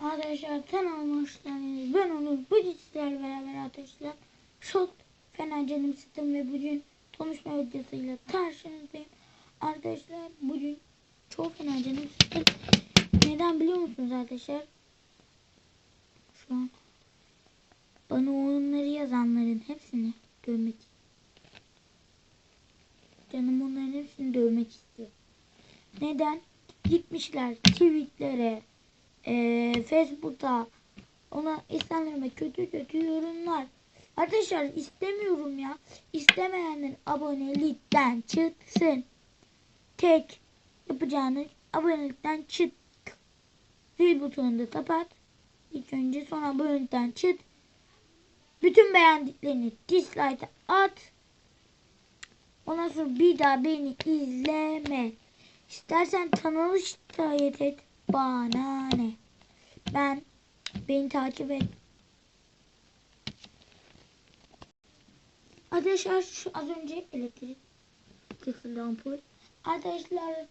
Arkadaşlar kanalıma hoş geldiniz. Ben Onur. Bugün sizlerle beraber arkadaşlar çok fena canım sıktım ve bugün konuşma videosuyla karşınızdayım. Arkadaşlar bugün çok fena canım sıktım. Neden biliyor musunuz arkadaşlar? Şu an bana oyunları yazanların hepsini dövmek Canım onların hepsini dövmek istiyor. Neden? Gitmişler tweetlere, e, Facebook'ta ona Instagram'a kötü kötü yorumlar. Arkadaşlar istemiyorum ya. İstemeyenler abonelikten çıksın. Tek yapacağınız abonelikten çık. Zil butonunu kapat. İlk önce sonra abonelikten çık. Bütün beğendiklerini dislike at. Ondan sonra bir daha beni izleme. İstersen kanalı şikayet et. Bana ne? Ben beni takip et. Arkadaşlar şu az önce elektrik kesildi ampul. Arkadaşlar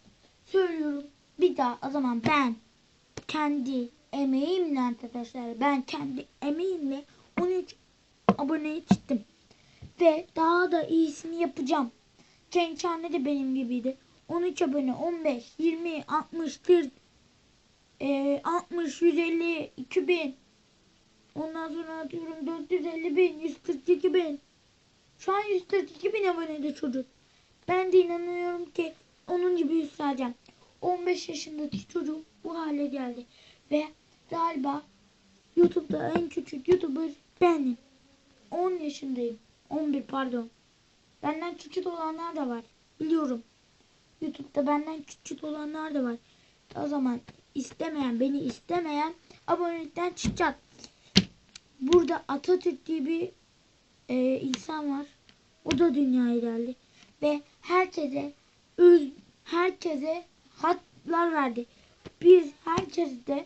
söylüyorum bir daha o zaman ben kendi emeğimle arkadaşlar ben kendi emeğimle 13 aboneye çıktım. Ve daha da iyisini yapacağım. Cenk Çanlı de benim gibiydi. 13 abone, 15, 20, 60, 40, e, 60, 150, 2000. Ondan sonra atıyorum 450 bin, 142 bin. Şu an 142 bin abonede çocuk. Ben de inanıyorum ki onun gibi yükseleceğim. 15 yaşındaki çocuk bu hale geldi. Ve galiba YouTube'da en küçük YouTuber benim. 10 yaşındayım. 11 pardon. Benden küçük olanlar da var. Biliyorum. YouTube'da benden küçük olanlar da var. O zaman istemeyen, beni istemeyen abonelikten çıkacak. Burada Atatürk diye bir e, insan var. O da dünyaya geldi. Ve herkese öz, herkese hatlar verdi. Biz herkeste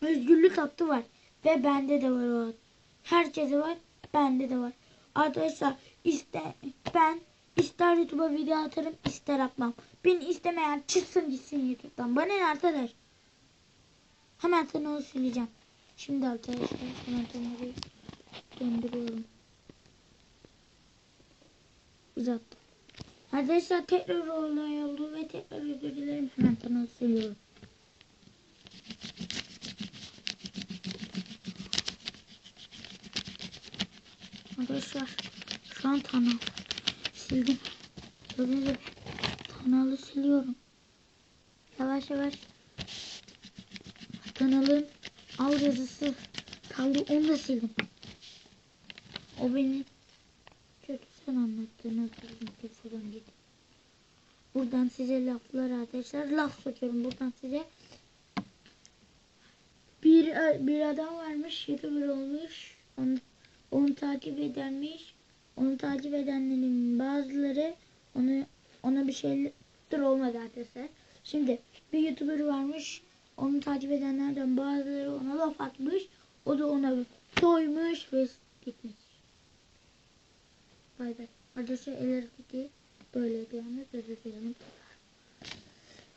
özgürlük hakkı var. Ve bende de var o hat. Herkese var. Bende de var. Arkadaşlar iste ben ister YouTube'a video atarım ister atmam. Beni istemeyen çıksın gitsin YouTube'dan. Bana ne arkadaş? Hemen kanalı sileceğim. Şimdi arkadaşlar hemen kanalı döndürüyorum. Uzattım. Arkadaşlar tekrar olay oldu ve tekrar özür dilerim. Hemen kanalı siliyorum. Arkadaşlar şu an kanal sildim. Gibi kanalı siliyorum. Yavaş yavaş kanalın al yazısı kaldı onu da sildim. O beni kötü sen anlattığını git. Buradan size laflar arkadaşlar laf sokuyorum buradan size. Bir, bir adam varmış youtuber olmuş. Onu onu takip edenmiş. Onu takip edenlerin bazıları onu ona bir şeyler olmadı arkadaşlar. Şimdi bir YouTuber varmış. Onu takip edenlerden bazıları ona laf atmış. O da ona soymuş ve gitmiş. Bay bay. Arkadaşlar el hareketi böyleydi yani. Özür dilerim.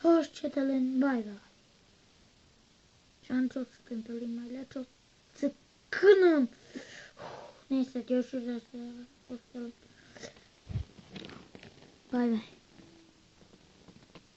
Hoşçakalın. Bay bay. Şu an çok sıkıntılıyım hala. Çok sıkınım. Neyse görüşürüz. Hoşçakalın. Bay bay.